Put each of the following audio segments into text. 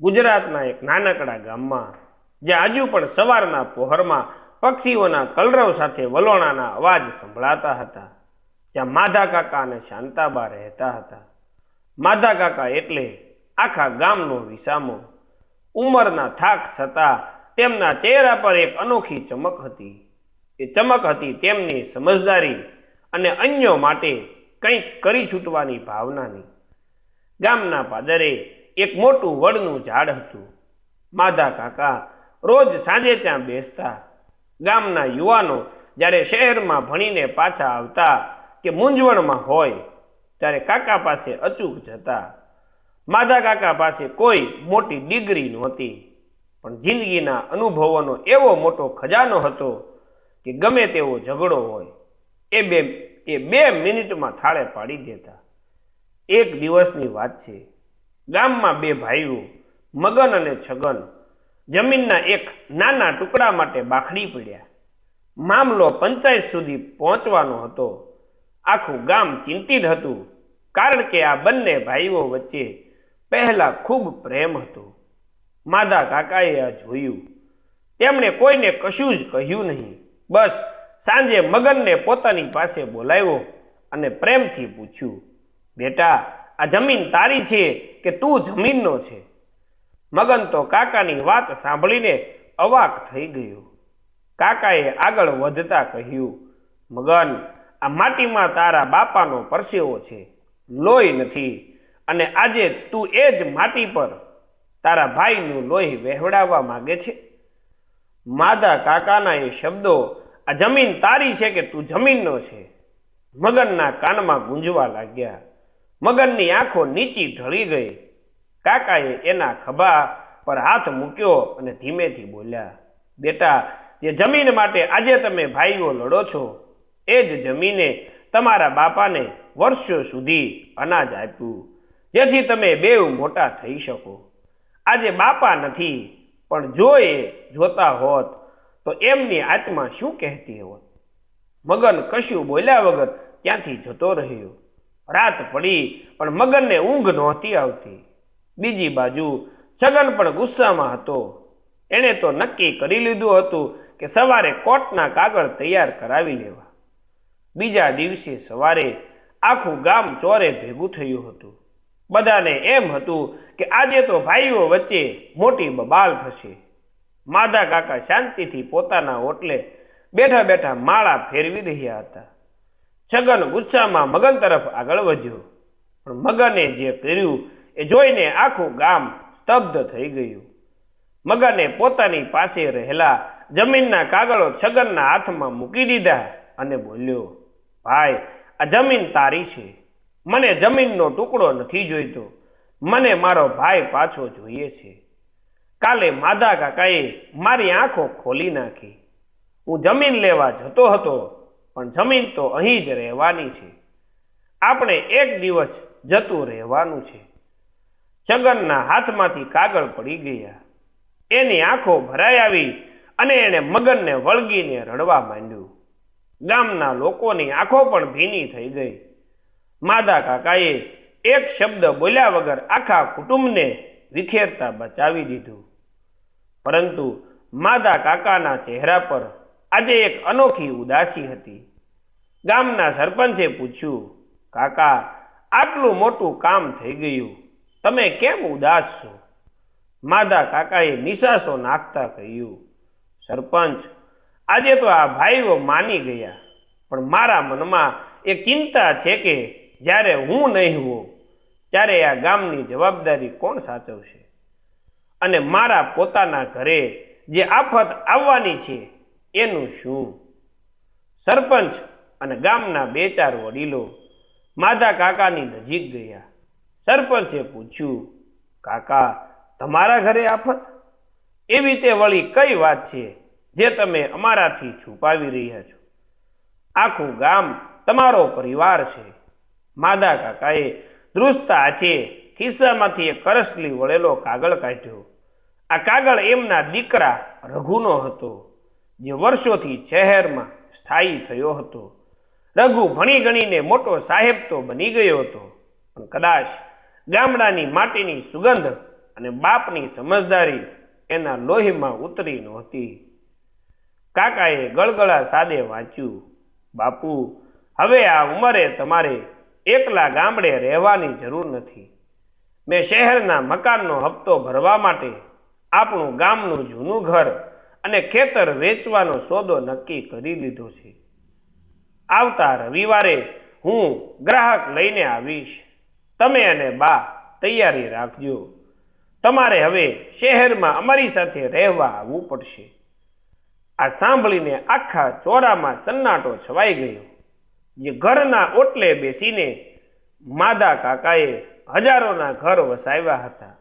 ગુજરાતના એક નાનકડા ગામમાં, જ્યાં હજુ પણ સવારના પહોરમાં પક્ષીઓના કલરવ સાથે વલોણાના અવાજ સંભળાતા હતા. ત્યાં માધા કાકા અને શાંતાબા રહેતા હતા. માધા કાકા એટલે આખા ગામનો વિસામો. ઉંમરના થાક છતાં તેમના ચહેરા પર એક અનોખી ચમક હતી. એ ચમક હતી તેમની સમજદારી અને અન્યો માટે કંઈક કરી છૂટવાની ભાવનાની. ગામના પાદરે એક મોટું વડનું ઝાડ હતું. માધા કાકા રોજ સાંજે ત્યાં બેસતા. ગામના યુવાનો જ્યારે શહેરમાં ભણીને પાછા આવતા કે મૂંઝવણમાં હોય ત્યારે કાકા પાસે અચૂક જતા. માધા કાકા પાસે કોઈ મોટી ડિગ્રી નહોતી. પણ જિંદગીના અનુભવોનો એવો મોટો ખજાનો હતો કે ગમે તેવો ઝઘડો હોય એ બે એ બે મિનિટમાં થાળે પાડી દેતા. એક દિવસની વાત છે. ગામમાં બે ભાઈઓ, મગન અને છગન, જમીનના એક નાના ટુકડા માટે બાખડી પડ્યા. મામલો પંચાયત સુધી પહોંચવાનો હતો. આખું ગામ ચિંતિત હતું, કારણ કે આ બંને ભાઈઓ વચ્ચે પહેલાં ખૂબ પ્રેમ હતો. માધા કાકાએ આ જોયું. તેમણે કોઈને કશું જ કહ્યું નહીં. બસ સાંજે મગનને પોતાની પાસે બોલાવ્યો અને પ્રેમથી પૂછ્યું, બેટા આ જમીન તારી છે કે તું જમીનનો છે? મગન તો કાકાની વાત સાંભળીને અવાક થઈ ગયો. કાકાએ આગળ વધતા કહ્યું, મગન, આ માટીમાં તારા બાપાનો પરસેવો છે. લોહી નથી અને આજે તું એ જ માટી પર તારા ભાઈનું લોહી વહેવડાવવા માગે છે. માદા કાકાના એ શબ્દો, આ જમીન તારી છે કે તું જમીનનો છે? મગનના કાનમાં ગુંજવા લાગ્યા. મગનની આંખો નીચી ઢળી ગઈ. કાકાએ એના ખભા પર હાથ મૂક્યો અને ધીમેથી બોલ્યા, બેટા, જે જમીન માટે આજે તમે ભાઈઓ લડો છો, એ જ જમીને તમારા બાપાને વર્ષો સુધી અનાજ આપ્યું, જેથી તમે બેવ મોટા થઈ શકો. આજે બાપા નથી, પણ જો એ જોતા હોત, તો એમની આત્મા શું કહેતી હોત? મગન કશું બોલ્યા વગર ત્યાંથી જતો રહ્યો. રાત પડી, પણ મગનને ઊંઘ નહોતી આવતી. બીજી બાજુ છગન પણ ગુસ્સામાં હતો. એણે તો નક્કી કરી લીધું હતું કે સવારે કોર્ટના કાગળ તૈયાર કરાવી લેવા. બીજા દિવસે સવારે આખું ગામ ચોરે ભેગું થયું હતું. બધાને એમ હતું કે આજે તો ભાઈઓ વચ્ચે મોટી બબાલ થશે. માધા કાકા શાંતિથી પોતાના ઓટલે બેઠા બેઠા માળા ફેરવી રહ્યા હતા. છગન ગુસ્સામાં મગન તરફ આગળ વધ્યો. પણ મગને જે કર્યું એ જોઈને આખું ગામ સ્તબ્ધ થઈ ગયું. મગને પોતાની પાસે રહેલા જમીનના કાગળો છગનના હાથમાં મૂકી દીધા અને બોલ્યો, ભાઈ, આ જમીન તારી છે. મને જમીનનો ટુકડો નથી જોઈતો. મને મારો ભાઈ પાછો જોઈએ છે. કાલે માધા કાકાએ મારી આંખો ખોલી નાખી. હું જમીન લેવા જતો હતો પણ જમીન તો અહીં જ રહેવાની છે. આપણે એક દિવસ જતું રહેવાનું છે. છગનના હાથમાંથી કાગળ પડી ગયા. એની આંખો ભરાઈ આવી અને એણે મગનને વળગીને રડવા માંડ્યું. ગામના લોકોની આંખો પણ ભીની થઈ ગઈ. માદા કાકાએ એક શબ્દ બોલ્યા વગર આખા કુટુંબને વિખેરતા બચાવી દીધું. પરંતુ માદા કાકાના ચહેરા પર આજે એક અનોખી ઉદાસી હતી. ગામના સરપંચે પૂછ્યું, કાકા, આટલું મોટું કામ થઈ ગયું, તમે કેમ ઉદાસ છો? માદા કાકાએ નિશાસો નાખતા કહ્યું, સરપંચ, આજે તો આ ભાઈઓ માની ગયા, પણ મારા મનમાં એક ચિંતા છે કે જ્યારે હું નહીં હોઉં, ત્યારે આ ગામની જવાબદારી કોણ સાચવશે? અને મારા પોતાના ઘરે જે આફત આવવાની છે, એનું શું? સરપંચ અને ગામના બે ચાર વડીલો માધા કાકાની નજીક ગયા. સરપંચે પૂછ્યું, કાકા, તમારા ઘરે આફત? એવી તે વળી કઈ વાત છે જે તમે અમારાથી છુપાવી રહ્યા છો? આખું ગામ તમારો પરિવાર છે. માદા કાકાએ ધ્રુસતા હાથે ખિસ્સામાંથી એક કરસલી વળેલો કાગળ કાઢ્યો. આ કાગળ એમના દીકરા રઘુનો હતો, જે વર્ષોથી શહેરમાં સ્થાયી થયો હતો. રઘુ ભણી ગણીને મોટો સાહેબ તો બની ગયો હતો. પણ કદાચ ગામડાની માટીની સુગંધ અને બાપની સમજદારી એના લોહીમાં ઉતરી નહોતી. કાકાએ ગળગળા સાદે વાંચ્યું, બાપુ, હવે આ ઉંમરે તમારે એકલા ગામડે રહેવાની જરૂર નથી. મેં શહેરના મકાનનો હપ્તો ભરવા માટે આપણું ગામનું જૂનું ઘર અને ખેતર વેચવાનો સોદો નક્કી કરી લીધો છે. આવતા રવિવારે હું ગ્રાહક લઈને આવીશ. તમે અને બા તૈયારી રાખજો. તમારે હવે શહેરમાં અમારી સાથે રહેવા આવવું પડશે. આ સાંભળીને આખા ચોરામાં સન્નાટો છવાઈ ગયો. જે ઘરના ઓટલે બેસીને માદા કાકાએ હજારોના ઘર વસાવ્યા હતા.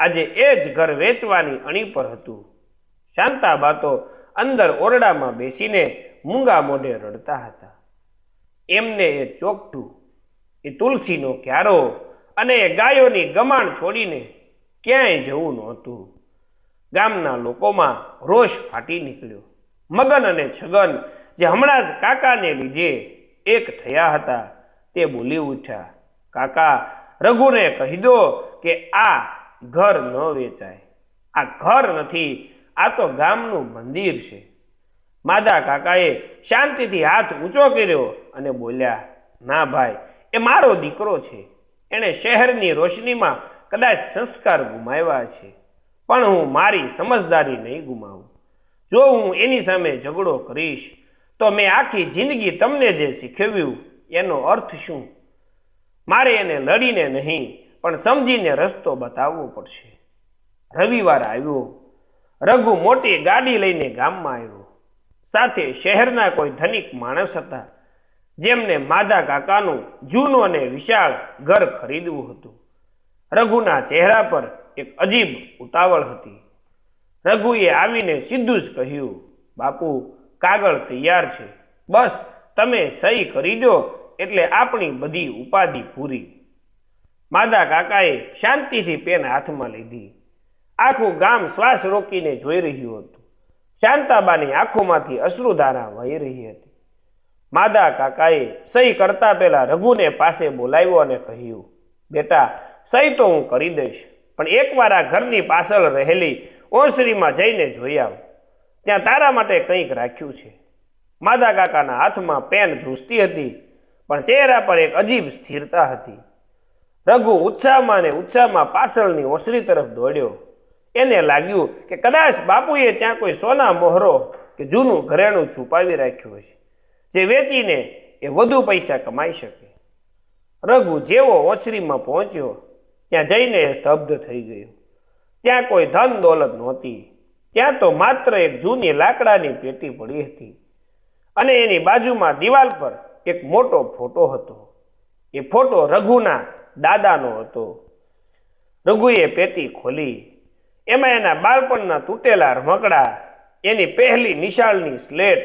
આજે એ જ ઘર વેચવાની અણી પર હતું. શાંતાબા તો અંદર ઓરડામાં બેસીને મૂંગા મોઢે રડતા હતા. એમને એ ચોકઠું, એ તુલસીનો ક્યારો અને એ ગાયોની ગમાણ છોડીને ક્યાંય જવું નહોતું. ગામના લોકોમાં રોષ ફાટી નીકળ્યો. મગન અને છગન, જે હમણાં જ કાકાને લીધે એક થયા હતા, તે બોલી ઉઠ્યા, કાકા, રઘુને કહી દો કે આ ઘર ન વેચાય. આ ઘર નથી, આ તો ગામનું મંદિર છે. માદા કાકાએ શાંતિથી હાથ ઊંચો કર્યો અને બોલ્યા, ના ભાઈ, એ મારો દીકરો છે. એણે શહેરની રોશનીમાં કદાચ સંસ્કાર ગુમાવ્યા છે. પણ હું મારી સમજદારી નહીં ગુમાવું. જો હું એની સામે ઝઘડો કરીશ, તો મેં આખી જિંદગી તમને જે શીખવ્યું, એનો અર્થ શું? મારે એને લડીને નહીં, પણ સમજીને રસ્તો બતાવવો પડશે. રવિવાર આવ્યો. રઘુ મોટી ગાડી લઈને ગામમાં આવ્યો. સાથે શહેરના કોઈ ધનિક માણસ હતા, જેમને માદા કાકાનું જૂનું અને વિશાળ ઘર ખરીદવું હતું. રઘુના ચહેરા પર એક અજીબ ઉતાવળ હતી. રઘુએ આવીને સીધું જ કહ્યું, બાપુ, કાગળ તૈયાર છે. બસ, તમે સહી કરી દો, એટલે આપણી બધી ઉપાધિ પૂરી. માદા કાકાએ શાંતિથી પેન હાથમાં લીધી. આખું ગામ શ્વાસ રોકીને જોઈ રહ્યું હતું. શાંતાબાની આંખોમાંથી અશ્રુધારા વહી રહી હતી. માદા કાકાએ સહી કરતા પહેલા રઘુને પાસે બોલાવ્યો અને કહ્યું, બેટા, સહી તો હું કરી દઈશ, પણ એકવાર આ ઘરની પાછળ રહેલી ઓસરીમાં જઈને જોઈ આવ. ત્યાં તારા માટે કંઈક રાખ્યું છે. માદા કાકાના હાથમાં પેન ધ્રુસતી હતી, પણ ચહેરા પર એક અજીબ સ્થિરતા હતી. રઘુ ઉત્સાહમાં ને ઉત્સાહમાં પાછળની ઓસરી તરફ દોડ્યો. એને લાગ્યું કે કદાચ બાપુએ ત્યાં કોઈ સોના મોહરો કે જૂનું ઘરેણું છુપાવી રાખ્યું હશે. જે વેચીને એ વધુ પૈસા કમાઈ શકે. રઘુ જેવો ઓસરીમાં પહોંચ્યો, ત્યાં જઈને સ્તબ્ધ થઈ ગયો. ત્યાં કોઈ ધન દોલત નહોતી. ત્યાં તો માત્ર એક જૂની લાકડાની પેટી પડી હતી અને એની બાજુમાં દિવાલ પર એક મોટો ફોટો હતો. એ ફોટો રઘુના દાદાનો હતો. રઘુએ પેટી ખોલી. એમાં એના બાળપણના તૂટેલા રમકડા, એની પહેલી નિશાળની સ્લેટ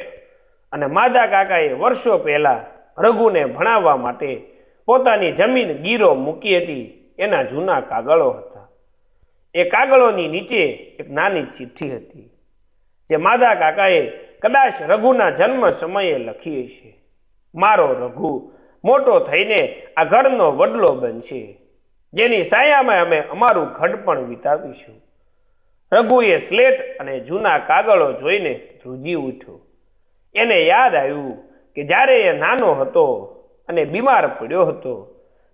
અને માદા કાકાએ વર્ષો પહેલાં રઘુને ભણાવવા માટે પોતાની જમીન ગીરો મૂકી હતી. એના જૂના કાગળો હતા. એ કાગળોની નીચે એક નાની ચિઠ્ઠી હતી, જે માદા કાકાએ કદાચ રઘુના જન્મ સમયે લખી છે મારો રઘુ, મોટો થઈને આ ઘરનો વડલો બનશે. જેની સાયામાં અમે અમારું ઘડપણ વિતાવીશું. રઘુએ સ્લેટ અને જૂના કાગળો જોઈને ધ્રુજી ઉઠ્યો. એને યાદ આવ્યું કે જ્યારે એ નાનો હતો અને બીમાર પડ્યો હતો,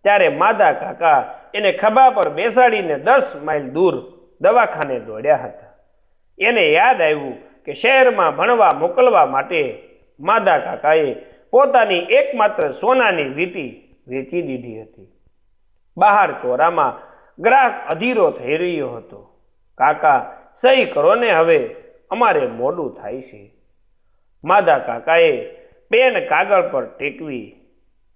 ત્યારે માદા કાકા એને ખભા પર બેસાડીને દસ માઇલ દૂર દવાખાને દોડ્યા હતા. એને યાદ આવ્યું કે શહેરમાં ભણવા મોકલવા માટે માદા કાકાએ પોતાની એકમાત્ર સોનાની વીંટી વેચી દીધી હતી. બહાર ચોરામાં ગ્રાહક અધીરો થઈ રહ્યો હતો. કાકા, સહી કરો ને હવે. અમારે મોડું થાય છે. માદા કાકાએ પેન કાગળ પર ટેકવી,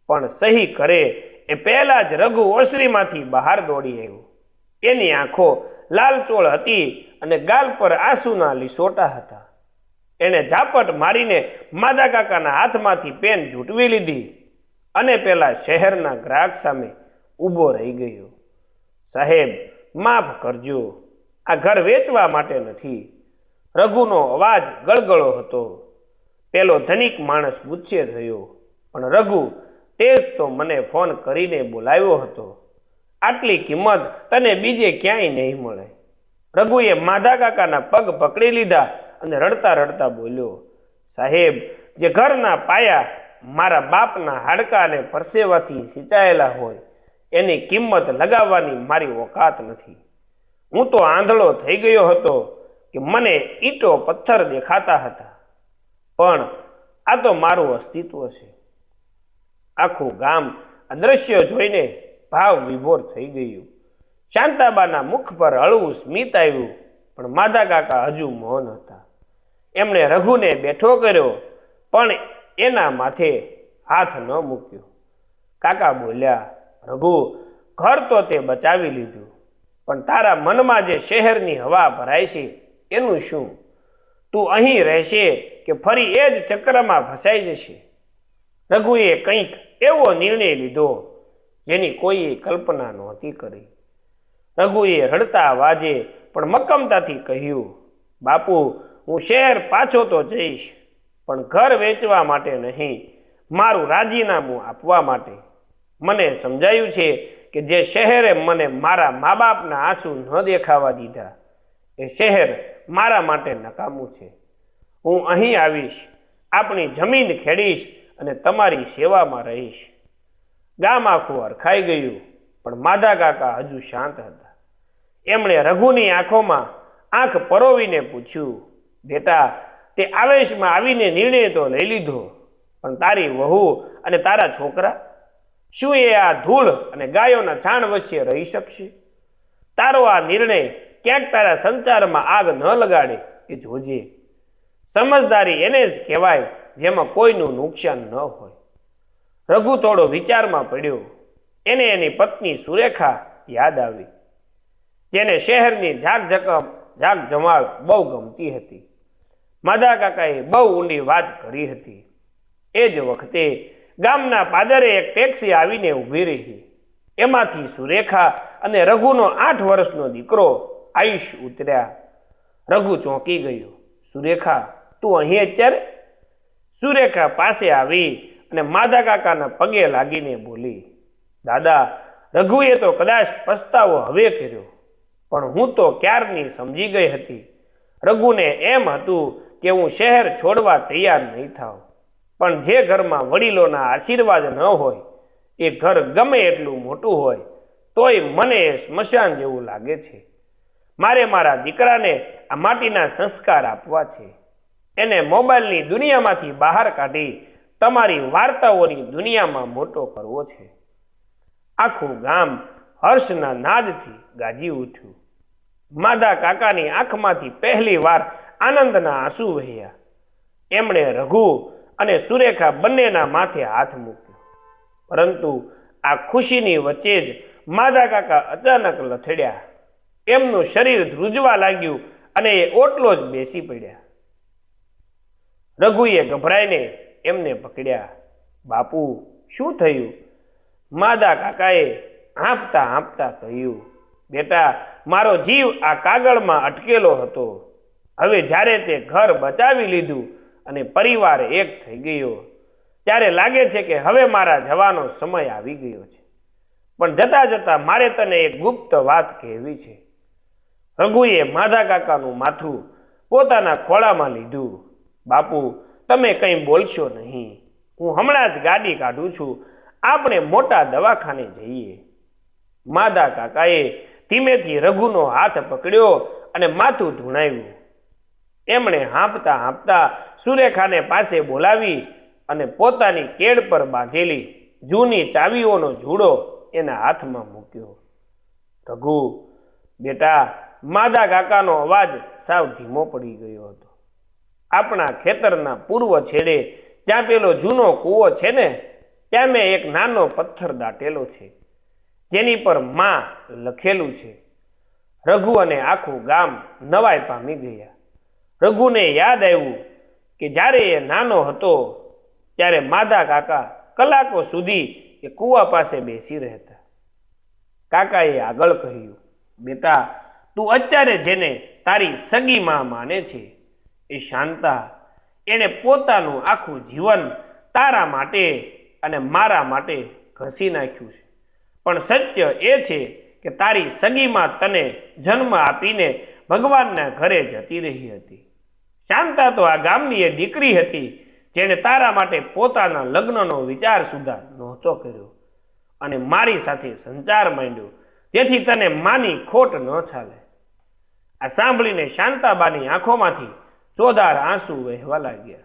પણ સહી કરે એ પહેલાં જ રઘુ ઓસરીમાંથી બહાર દોડી આવ્યો. એની આંખો લાલચોળ હતી અને ગાલ પર આંસુના લીસોટા હતા. એણે ઝાપટ મારીને માદા કાકાના હાથમાંથી પેન ઝૂંટવી લીધી અને પેલા શહેરના ગ્રાહક સામે ઊભો રહી ગયો. સાહેબ, માફ કરજો. આ ઘર વેચવા માટે નથી. રઘુનો અવાજ ગળગળો હતો. પેલો ધનિક માણસ ગુસ્સે થયો, પણ રઘુ તે જ તો મને ફોન કરીને બોલાવ્યો હતો. આટલી કિંમત તને બીજે ક્યાંય નહીં મળે. રઘુએ માધા કાકાના પગ પકડી લીધા અને રડતા રડતા બોલ્યો, સાહેબ, જે ઘરના પાયા મારા બાપના હાડકા અને પરસેવાથી સિંચાયેલા હોય, એની કિંમત લગાવવાની મારી ઓકાત નથી. હું તો આંધળો થઈ ગયો હતો કે મને ઈંટો પથ્થર દેખાતા હતા. પણ આ તો મારું અસ્તિત્વ છે. આખું ગામ આ દ્રશ્ય જોઈને ભાવ વિભોર થઈ ગયું. શાંતાબાના મુખ પર હળવું સ્મિત આવ્યું, પણ માધા કાકા હજુ મૌન હતા. એમણે રઘુને બેઠો કર્યો, પણ એના માથે હાથ ન મૂક્યો. કાકા બોલ્યા, રઘુ, ઘર તો તે બચાવી લીધું. પણ તારા મનમાં જે શહેરની હવા ભરાય છે, એનું શું? તું અહીં રહેશે કે ફરી એ જ ચક્રમાં ફસાઈ જશે? રઘુએ કંઈક એવો નિર્ણય લીધો, જેની કોઈએ કલ્પના નહોતી કરી. રઘુએ રડતા વાજે પણ મક્કમતાથી કહ્યું, બાપુ, હું શહેર પાછો તો જઈશ, પણ ઘર વેચવા માટે નહીં, મારું રાજીનામું આપવા માટે. મને સમજાયું છે કે જે શહેરે મને મારા મા બાપના આંસુ ન દેખાવા દીધા, એ શહેર મારા માટે નકામું છે. હું અહીં આવીશ, આપણી જમીન ખેડીશ અને તમારી સેવામાં રહીશ. ગામ આખું અરખાઈ ગયું, પણ માધા કાકા હજુ શાંત હતા. એમણે રઘુની આંખોમાં આંખ પરોવીને પૂછ્યું, બેટા, તે આવેશમાં આવીને નિર્ણય તો લઈ લીધો, પણ તારી વહુ અને તારા છોકરા શું એ આ ધૂળ અને ગાયોના છાણ વચ્ચે રહી શકશે? તારો આ નિર્ણય ક્યાંક તારા સંસારમાં આગ ન લગાડે એ જોજે. સમજદારી એને જ કહેવાય જેમાં કોઈનું નુકસાન ન હોય. રઘુ થોડો વિચારમાં પડ્યો. એને એની પત્ની સુરેખા યાદ આવી, જેને શહેરની ઝાકઝકમ ઝાક જમાળ બહુ ગમતી હતી. માધા કાકાએ બહુ ઊંડી વાત કરી હતી. એ જ વખતે ગામના પાદરે એક ટેક્સી આવીને ઊભી રહી. એમાંથી સુરેખા અને રઘુનો આઠ વર્ષનો દીકરો આયુષ ઉતર્યા. રઘુ ચોંકી ગયો. સુરેખા, તું અહીં અત્યારે? સુરેખા પાસે આવી અને માધા કાકાના પગે લાગીને બોલી, દાદા, રઘુએ તો કદાચ પસ્તાવો હવે કર્યો, પણ હું તો ક્યારની સમજી ગઈ હતી. રઘુને એમ હતું કે હું શહેર છોડવા તૈયાર નહીં થાવ પણ જે ઘરમાં વડીલોના આશીર્વાદ ન હોય, એ ઘર ગમે એટલું મોટું હોય, તોય મને એ સ્મશાન જેવું લાગે છે. મારે મારા દીકરાને આ માટીના સંસ્કાર આપવા છે. એને મોબાઈલની દુનિયામાંથી બહાર કાઢી તમારી વાર્તાઓની દુનિયામાં મોટો કરવો છે. આખું ગામ હર્ષના નાદથી ગાજી ઉઠ્યું. માધા કાકાની આંખમાંથી પહેલી વાર આનંદના આંસુ વહ્યા. એમણે રઘુ અને સુરેખા બંનેના માથે હાથ મૂક્યો. પરંતુ આ ખુશીની વચ્ચે જ માધા કાકા અચાનક લથડ્યા. એમનું શરીર ધ્રુજવા લાગ્યું અને એ ઓટલો જ બેસી પડ્યા. રઘુએ ગભરાઈને એમને પકડ્યા. બાપુ, શું થયું? માદા કાકાએ આંપતા આંપતા કહ્યું, બેટા, મારો જીવ આ કાગળમાં અટકેલો હતો. હવે જ્યારે તે ઘર બચાવી લીધું અને પરિવાર એક થઈ ગયો. ત્યારે લાગે છે કે હવે મારા જવાનો સમય આવી ગયો છે. પણ જતા જતા મારે તને એક ગુપ્ત વાત કહેવી છે. રઘુએ માધા કાકાનું માથું પોતાના ખોળામાં લીધું. બાપુ, તમે કંઈ બોલશો નહીં. હું હમણાં જ ગાડી કાઢું છું. આપણે મોટા દવાખાને જઈએ. માદા કાકાએ ધીમેથી રઘુનો હાથ પકડ્યો અને માથું ધૂણાવ્યું. એમણે હાંપતા હાંપતા સુરેખાને પાસે બોલાવી અને પોતાની કેડ પર બાંધેલી જૂની ચાવીઓનો જુડો એના હાથમાં મૂક્યો. રઘુ, બેટા, માદા કાકાનો અવાજ સાવ ધીમો પડી ગયો હતો. આપણા ખેતરના પૂર્વ છેડે જ્યાં પેલો જૂનો કૂવો છે ને, ત્યાં મેં એક નાનો પથ્થર દાટેલો છે, જેની પરમાં લખેલું છે. રઘુ અને આખું ગામ નવાઈ પામી ગયા. રઘુને યાદ આવ્યું કે જ્યારે એ નાનો હતો, ત્યારે માદા કાકા કલાકો સુધી એ કૂવા પાસે બેસી રહેતા. કાકાએ આગળ કહ્યું, બેટા, તું અત્યારે જેને તારી સગી માં માને છે, એ શાંતા, એણે પોતાનું આખું જીવન તારા માટે અને મારા માટે ઘસી નાખ્યું છે. પણ સત્ય એ છે કે તારી સગીમાં તને જન્મ આપીને ભગવાનના ઘરે જતી રહી હતી. શાંતા તો આ ગામની એ દીકરી હતી, જેણે તારા માટે પોતાના લગ્નનો વિચાર સુધા નહોતો કર્યો. અને મારી સાથે સંચાર માંડ્યો, જેથી તને માની ખોટ ન ચાલે. આ સાંભળીને શાંતાબાની આંખોમાંથી ચોધાર આંસુ વહેવા લાગ્યા.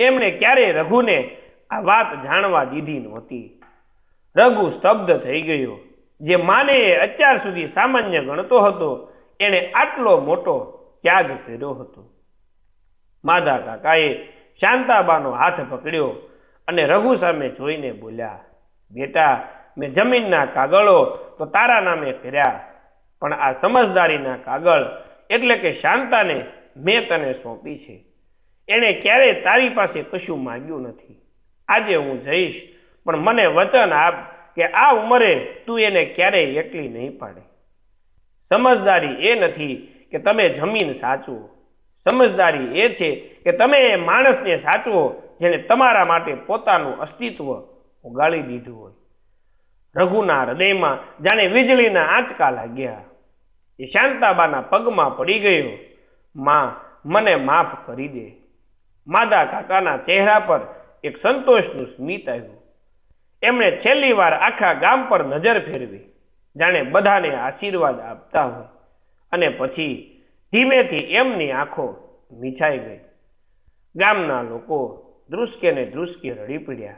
એમણે ક્યારેય રઘુને આ વાત જાણવા દીધી નહોતી. રઘુ સ્તબ્ધ થઈ ગયો. જે માને અત્યાર સુધી સામાન્ય ગણતો હતો, એણે આટલો મોટો ત્યાગ કર્યો હતો. માધા કાકાએ શાંતાબાનો હાથ પકડ્યો અને રઘુ સામે જોઈને બોલ્યા, બેટા, મેં જમીનના કાગળો તો તારા નામે કર્યા પણ આ સમજદારીના કાગળ એટલે કે શાંતાને મેં તને સોંપી છે. એણે ક્યારેય તારી પાસે કશું માંગ્યું નથી. આજે હું જઈશ, પણ મને વચન આપ કે આ ઉંમરે તું એને ક્યારેય એકલી નહીં પાડે. સમજદારી એ નથી કે તમે જમીન સાચવો. સમજદારી એ છે કે તમે એ માણસને સાચવો જેણે તમારા માટે પોતાનું અસ્તિત્વ ઉગાડી દીધું હોય. રઘુના હૃદયમાં જાણે વીજળીના આંચકા લાગ્યા. એ શાંતાબાના પગમાં પડી ગયો. માં, મને માફ કરી દે. માદા કાકાના ચહેરા પર એક સંતોષનું સ્મિત આવ્યું. એમણે છેલ્લી વાર આખા ગામ પર નજર ફેરવી. જાણે બધાને આશીર્વાદ આપતા હોય. અને પછી ધીમેથી એમની આંખો મીછાઈ ગઈ. ગામના લોકો ધ્રુસકે ને ધ્રુસકે રડી પડ્યા.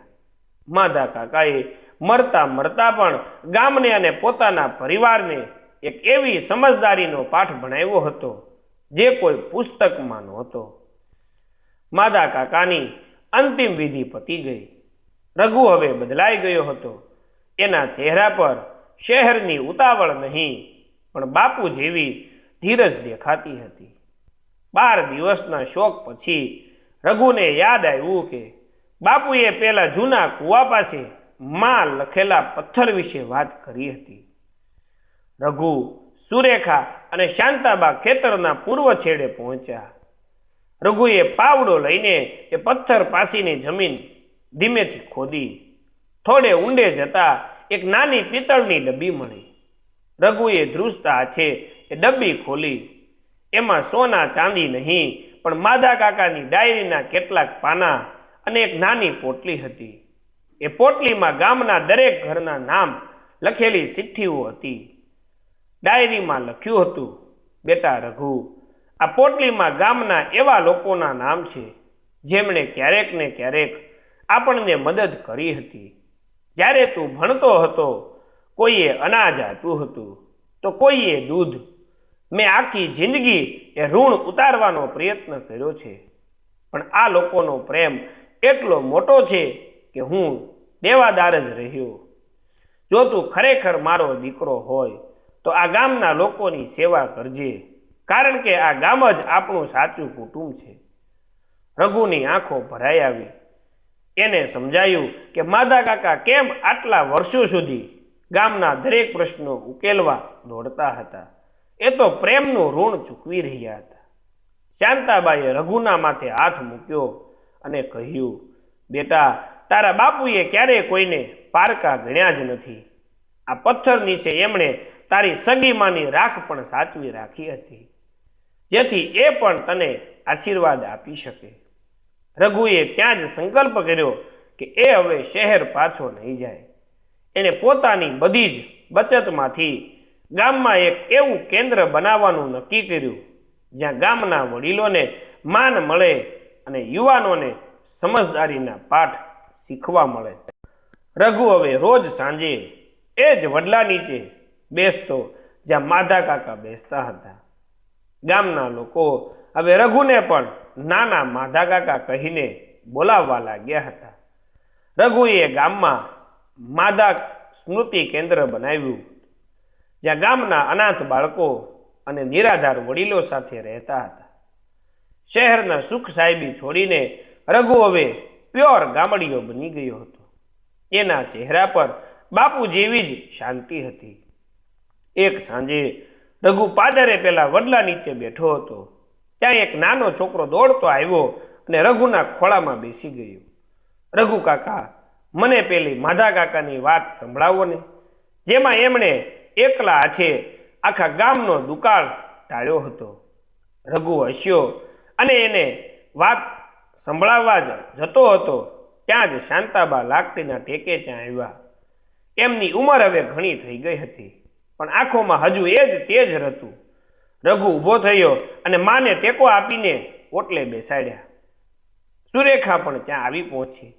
માધા કાકાએ મરતા મરતા પણ ગામને અને પોતાના પરિવારને એક એવી સમજદારીનો પાઠ ભણાવ્યો હતો, જે કોઈ પુસ્તકમાં નહોતો. માદા કાકાની અંતિમ વિધિ પતી ગઈ. રઘુ હવે બદલાઈ ગયો હતો. એના ચહેરા પર શહેરની ઉતાવળ નહીં, પણ બાપુ જેવી ધીરજ દેખાતી હતી. બાર દિવસના શોક પછી રઘુને યાદ આવ્યું કે બાપુએ પેલા જૂના કૂવા પાસે માં લખેલા પથ્થર વિશે વાત કરી હતી. રઘુ, સુરેખા અને શાંતાબા ખેતરના પૂર્વ છેડે પહોંચ્યા. રઘુએ પાવડો લઈને એ પથ્થર પાસીની જમીન ધીમેથી ખોદી. થોડે ઊંડે જતા એક નાની પિત્તળની ડબ્બી મળી. રઘુએ ધ્રુજતા હાથે એ ડબ્બી ખોલી. એમાં સોના ચાંદી નહીં, પણ માધા કાકાની ડાયરીના કેટલાક પાના અને એક નાની પોટલી હતી. એ પોટલીમાં ગામના દરેક ઘરના નામ લખેલી ચિઠ્ઠીઓ હતી. ડાયરીમાં લખ્યું હતું, બેટા રઘુ, આ પોટલીમાં ગામના એવા લોકોના નામ છે, જેમણે ક્યારેક ને ક્યારેક આપણને મદદ કરી હતી. જ્યારે તું ભણતો હતો, કોઈએ અનાજ આપ્યું હતું, તો કોઈએ દૂધ મેં આખી જિંદગી એ ઋણ ઉતારવાનો પ્રયત્ન કર્યો છે. પણ આ લોકોનો પ્રેમ એટલો મોટો છે કે હું દેવાદાર જ રહ્યો. જો તું ખરેખર મારો દીકરો હોય, તો આ ગામના લોકોની સેવા કરજે, કારણ કે આ ગામ જ આપણું સાચું કુટુંબ છે. રઘુની આંખો ભરાઈ આવી. એને સમજાયું કે, માધા કાકા, કેમ આટલા વર્ષો સુધી ગામના દરેક પ્રશ્નો ઉકેલવા દોડતા હતા? એ તો પ્રેમનું ઋણ ચૂકવી રહ્યા હતા. શાંતાબાઈએ રઘુના માથે હાથ મૂક્યો અને કહ્યું, બેટા, તારા બાપુએ ક્યારેય કોઈને પારકા ગણ્યા જ નથી. આ પથ્થર નીચે એમણે તારી સગીમાની રાખ પણ સાચવી રાખી હતી, જેથી એ પણ તને આશીર્વાદ આપી શકે. રઘુએ ત્યાં જ સંકલ્પ કર્યો કે એ હવે શહેર પાછો નહીં જાય. એણે પોતાની બધી જ બચતમાંથી ગામમાં એક એવું કેન્દ્ર બનાવવાનું નક્કી કર્યું, જ્યાં ગામના વડીલોને માન મળે અને યુવાનોને સમજદારીના પાઠ શીખવા મળે. રઘુ હવે રોજ સાંજે એ જ વડલા નીચે બેસતો, જ્યાં માધા કાકા બેસતા હતા. ગામના લોકો હવે રઘુને પણ નાના માધા કાકા કહીને બોલાવવા લાગ્યા હતા. રઘુએ ગામમાં માદા સ્મૃતિ કેન્દ્ર બનાવ્યું. જ્યાં ગામના અનાથ બાળકો અને નિરાધાર વડીલો સાથે રહેતા હતા. શહેરના સુખ સાહેબી છોડીને રઘુ હવે પ્યોર ગામડીઓ બની ગયો હતો. એના ચહેરા પર બાપુ જેવી જ શાંતિ હતી. એક સાંજે રઘુ પાદરે પેલા વડલા નીચે બેઠો હતો. ત્યાં એક નાનો છોકરો દોડતો આવ્યો અને રઘુના ખોળામાં બેસી ગયો. રઘુ કાકા, મને પેલી માધા કાકાની વાત સંભળાવો ને. જેમાં એમણે એકલા હાથે આખા ગામનો દુકાળ ટાળ્યો હતો. રઘુ હસ્યો અને એને વાત સંભળાવવા જ જતો હતો. ત્યાં જ શાંતાબા લાકડીના ટેકે ત્યાં આવ્યા. એમની ઉંમર હવે ઘણી થઈ ગઈ હતી, પણ આંખોમાં હજુ એ જ તેજ હતું. રઘુ ઊભો થયો અને માને ટેકો આપીને ઓટલે બેસાડ્યા. સુરેખા પણ ત્યાં આવી પહોંચી.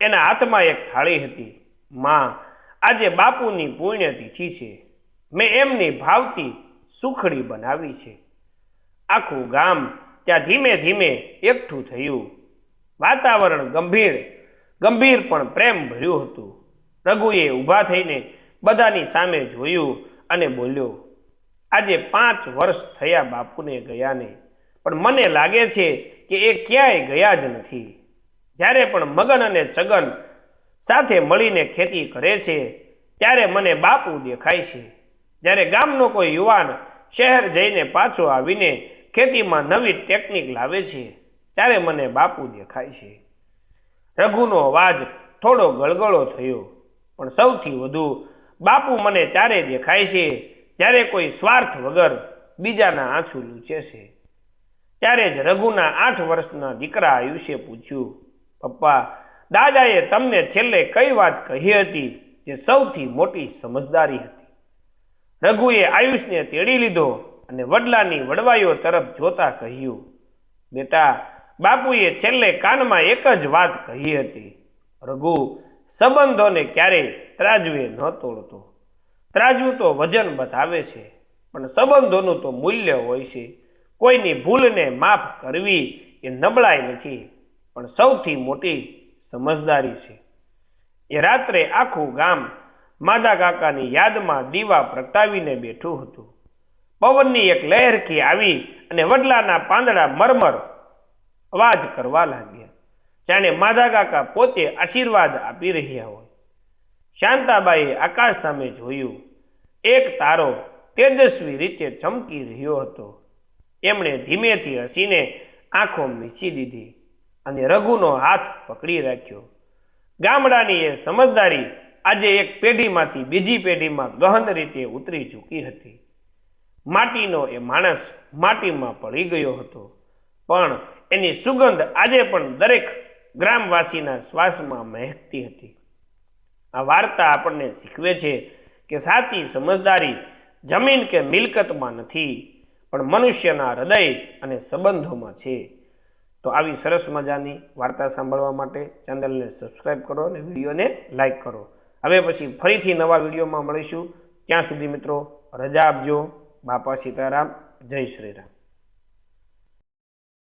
એના હાથમાં એક થાળી હતી. માં આજે બાપુની પુણ્યતિથિ છે. મેં એમની ભાવતી સુખડી બનાવી છે. આખું ગામ ત્યાં ધીમે ધીમે એકઠું થયું. વાતાવરણ ગંભીર ગંભીર પણ પ્રેમ ભર્યું હતું. રઘુએ ઊભા થઈને બધાની સામે જોયું અને બોલ્યો, આજે પાંચ વર્ષ થયા બાપુને ગયાને, પણ મને લાગે છે કે એ ક્યાંય ગયા જ નથી. જ્યારે પણ મગન અને સગન સાથે મળીને ખેતી કરે છે, ત્યારે મને બાપુ દેખાય છે. જ્યારે ગામનો કોઈ યુવાન શહેર જઈને પાછો આવીને ખેતીમાં નવી ટેકનિક લાવે છે, ત્યારે મને બાપુ દેખાય છે. રઘુનો અવાજ થોડો ગળગળો થયો, પણ સૌથી વધુ બાપુ મને ત્યારે દેખાય છે, જ્યારે કોઈ સ્વાર્થ વગર બીજાના આંસુ લૂછે છે. ત્યારે જ રઘુના આઠ વર્ષના દીકરા આયુષ્ય પૂછ્યું, પપ્પા દાદાએ તમને છેલ્લે કઈ વાત કહી હતી જે સૌથી મોટી સમજદારી હતી? રઘુએ આયુષને તેડી લીધો અને વડલાની વડવાઈઓ તરફ જોતા કહ્યું, બેટા, બાપુએ છેલ્લે કાનમાં એક જ વાત કહી હતી. રઘુ, સંબંધોને ક્યારેય ત્રાજવે ન તોડતો. ત્રાજવું તો વજન બતાવે છે, પણ સંબંધોનું તો મૂલ્ય હોય છે. કોઈની ભૂલને માફ કરવી એ નબળાઈ નથી, પણ સૌથી મોટી સમજદારી છે. એ રાત્રે આખું ગામ માદા કાકાની યાદમાં દીવા પ્રગટાવીને બેઠું હતું. પવનની એક લહેરખી આવી અને વડલાના પાંદડા મરમર અવાજ કરવા લાગ્યા. જાણે માધા કાકા પોતે આશીર્વાદ આપી રહ્યા હોય. શાંતાબાઈએ આકાશ સામે જોયું. એક તારો તેજસ્વી રીતે ચમકી રહ્યો હતો. એમણે ધીમેથી હસીને આંખો મીચી દીધી. અને રઘુનો હાથ પકડી રાખ્યો. ગામડાની એ સમજદારી આજે એક પેઢીમાંથી બીજી પેઢીમાં ગહન રીતે ઉતરી ચૂકી હતી. માટીનો એ માણસ માટીમાં પડી ગયો હતો. પણ એની સુગંધ આજે પણ દરેક ગ્રામવાસીના શ્વાસમાં મહેકતી હતી. આ વાર્તા આપણને શીખવે છે કે સાચી સમજદારી જમીન કે મિલકતમાં નથી, પણ મનુષ્યના હૃદય અને સંબંધોમાં છે. તો આવી સરસ મજાની વાર્તા સાંભળવા માટે ચેનલને સબસ્ક્રાઈબ કરો અને વિડીયોને લાઇક કરો. હવે પછી ફરીથી નવા વિડીયોમાં મળીશું. ત્યાં સુધી મિત્રો, રજા આપજો. બાપા સીતારામ, જય શ્રી રામ.